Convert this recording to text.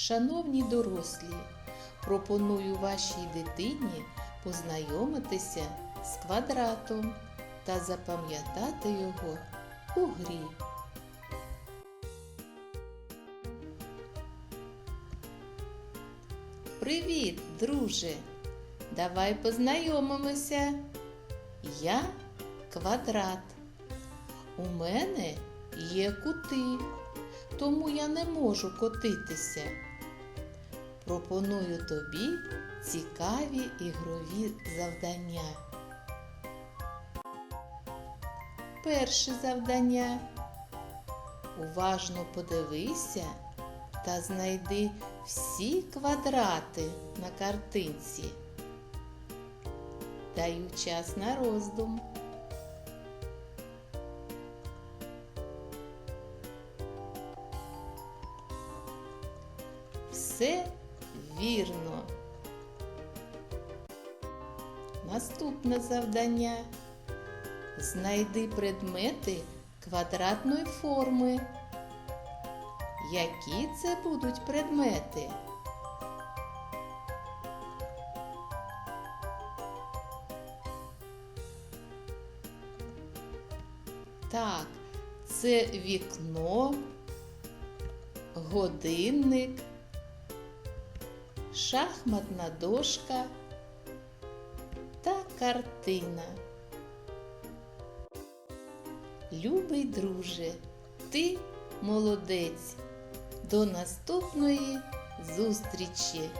Шановні дорослі, пропоную вашій дитині познайомитися з квадратом та запам'ятати його у грі. Привіт, друже! Давай познайомимося. Я квадрат. У мене є кути, тому я не можу котитися. Пропоную тобі цікаві ігрові завдання. Перше завдання. Уважно подивися та знайди всі квадрати на картинці. Даю час на роздум. Все вірно. Наступне завдання. Знайди предмети квадратної форми. Які це будуть предмети? Так, це вікно, годинник, шахматна дошка та картина. Любий друже, ти молодець. До наступної зустрічі!